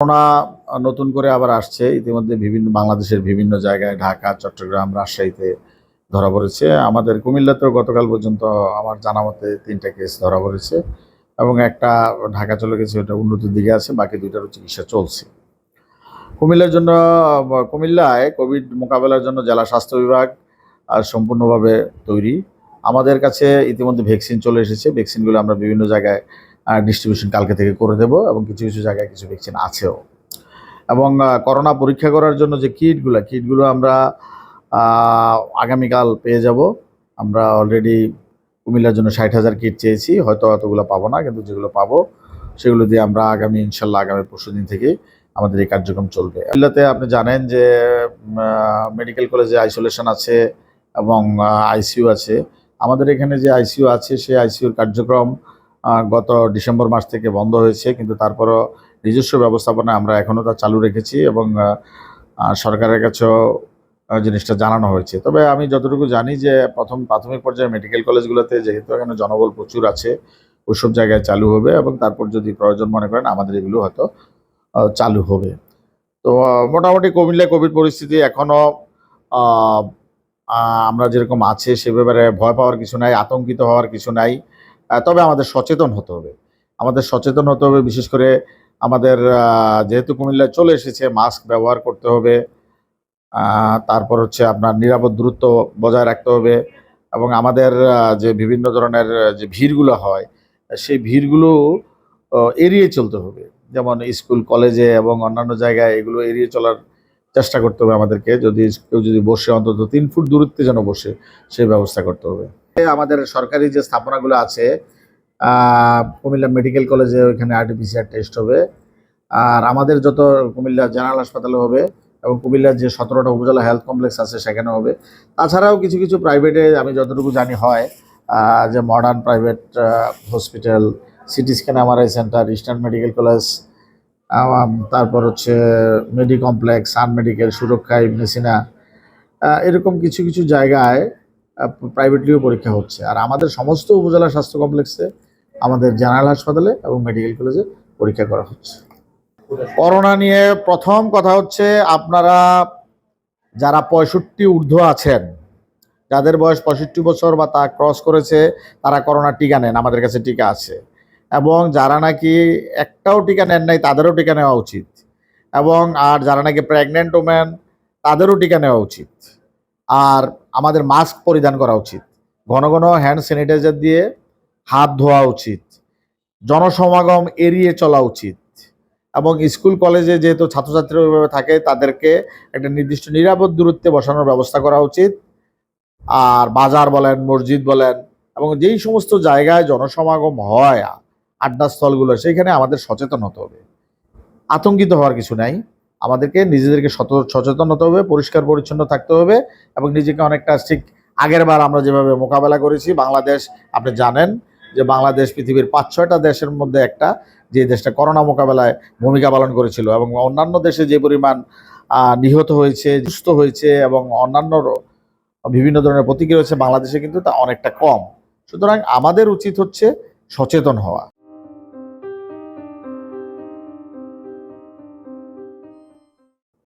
Corona নতুন করে আবার আসছে। ইতিমধ্যে বিভিন্ন বাংলাদেশের বিভিন্ন জায়গায়, ঢাকা, চট্টগ্রাম, রাজশাহীতে ধরা পড়েছে। আমাদের কুমিল্লাতেও গতকাল পর্যন্ত আমার জানা মতে তিনটা কেস ধরা পড়েছে এবং একটা ঢাকা চলে গেছে, ওটা উন্নতির দিকে আছে, বাকি দুইটারও চিকিৎসা চলছে। কুমিল্লার জন্য, কুমিল্লায় কোভিড মোকাবেলার জন্য জেলা স্বাস্থ্য বিভাগ সম্পূর্ণভাবে তৈরি। আমাদের কাছে ইতিমধ্যে ভ্যাকসিন চলে এসেছে। ভ্যাকসিনগুলো আমরা বিভিন্ন জায়গায় ডিস্ট্রিবিউশন কালকে থেকে করে দেব এবং কিছু কিছু জায়গায় কিছু ভ্যাকসিন আছেও। এবং করোনা পরীক্ষা করার জন্য যে কিটগুলো কিটগুলো আমরা আগামীকাল পেয়ে যাব। আমরা অলরেডি কুমিল্লার জন্য ষাট হাজার কিট চেয়েছি, হয়তো অতগুলো পাবো না, কিন্তু যেগুলো পাবো, সেগুলো দিয়ে আমরা আগামী, ইনশাল্লাহ আগামী পরশু দিন থেকে আমাদের এই কার্যক্রম চলবে। কুমিল্লাতে আপনি জানেন যে মেডিকেল কলেজে আইসোলেশন আছে এবং আইসিইউ আছে। আমাদের এখানে যে আইসিইউ আছে, সেই আইসিইউর কার্যক্রম গত ডিসেম্বর মাস থেকে বন্ধ হয়েছে, কিন্তু তারপরও নিজস্ব ব্যবস্থাপনা আমরা এখনও তা চালু রেখেছি এবং সরকারের কাছেও জিনিসটা জানানো হয়েছে। তবে আমি যতটুকু জানি যে প্রথম, প্রাথমিক পর্যায়ে মেডিকেল কলেজগুলোতে যেহেতু এখানে জনবল প্রচুর আছে, ওইসব জায়গায় চালু হবে এবং তারপর যদি প্রয়োজন মনে করেন আমাদের এগুলো হয়তো চালু হবে। তো মোটামুটি কুমিল্লায় কোভিড পরিস্থিতি এখনও আমরা যেরকম আছে সে ব্যাপারে ভয় পাওয়ার কিছু নাই, আতঙ্কিত হওয়ার কিছু নাই। তবে আমাদের সচেতন হতে হবে। আমাদের সচেতন হতে হবে, বিশেষ করে আমাদের যেহেতু কুমিল্লায় চলে এসেছে মাস্ক ব্যবহার করতে হবে। তারপর হচ্ছে আপনার নিরাপদ দূরত্ব বজায় রাখতে হবে এবং আমাদের যে বিভিন্ন ধরনের যে ভিড়গুলো হয়, সেই ভিড়গুলো এড়িয়ে চলতে হবে। যেমন স্কুল, কলেজে এবং অন্যান্য জায়গায় এগুলো এড়িয়ে চলার চেষ্টা করতে হবে আমাদেরকে। যদি কেউ যদি বসে অন্তত তিন ফুট দূরত্বে যেন বসে, সেই ব্যবস্থা করতে হবে। আমাদের সরকারি যে স্থাপনাগুলো আছে কুমিল্লা মেডিকেল কলেজে ওইখানে আরটিপিসিআর টেস্ট হবে। আর আমাদের যত কুমিল্লা জেনারেল হাসপাতালে হবে এবং কুমিল্লার যে সতেরোটা উপজেলা হেলথ কমপ্লেক্স আছে সেখানে হবে। তাছাড়াও কিছু কিছু প্রাইভেটে আমি যতটুকু জানি হয় যে modern private hospital CT scan MRI centre eastern medical college তারপর হচ্ছে মেডি কমপ্লেক্স সান মেডিকেল সুরক্ষা ইবনে সিনা আহ, এরকম কিছু কিছু জায়গায় প্রাইভেটলিও পরীক্ষা হচ্ছে। আর আমাদের সমস্ত উপজেলা স্বাস্থ্য কমপ্লেক্সে আমাদের জেনারেল হাসপাতালে এবং মেডিকেল কলেজে পরীক্ষা করা হচ্ছে। করোনা নিয়ে প্রথম কথা হচ্ছে আপনারা যারা পঁয়ষট্টি ঊর্ধ্ব আছেন, যাদের বয়স পঁয়ষট্টি বছর বা তা ক্রস করেছে, তারা করোনা টিকা নেন, আমাদের কাছে টিকা আছে। এবং যারা নাকি একটাও টিকা নেন নাই, তাদেরও টিকা নেওয়া উচিত। এবং আর যারা নাকি প্রেগনেন্ট ওম্যান তাদেরও টিকা নেওয়া উচিত। আর আমাদের মাস্ক পরিধান করা উচিত। ঘন ঘন হ্যান্ড স্যানিটাইজার দিয়ে হাত ধোয়া উচিত। জনসমাগম এড়িয়ে চলা উচিত। এবং স্কুল, কলেজে যেহেতু ছাত্রছাত্রীরা ওইভাবে থাকে, তাদেরকে একটা নির্দিষ্ট নিরাপদ দূরত্বে বসানোর ব্যবস্থা করা উচিত। আর বাজার বলেন, মসজিদ বলেন, এবং যেই সমস্ত জায়গায় জনসমাগম হয়, আড্ডাস্থলগুলো সেখানে আমাদের সচেতন হতে হবে। আতঙ্কিত হওয়ার কিছু নাই। আমাদেরকে নিজেদেরকে সচেতন হতে হবে, পরিষ্কার পরিচ্ছন্ন থাকতে হবে এবং নিজেকে অনেকটা ঠিক আগের বার আমরা যেভাবে মোকাবেলা করেছি, বাংলাদেশ, আপনি জানেন যে বাংলাদেশ পৃথিবীর পাঁচ, ছয়টা দেশের মধ্যে একটা যে দেশটা করোনা মোকাবেলায় ভূমিকা পালন করেছিল এবং অন্যান্য দেশে যে পরিমাণ নিহত হয়েছে, সুস্থ হয়েছে এবং অন্যান্য বিভিন্ন ধরনের প্রতিক্রিয়া হচ্ছে বাংলাদেশে কিন্তু তা অনেকটা কম। সুতরাং আমাদের উচিত হচ্ছে সচেতন হওয়া।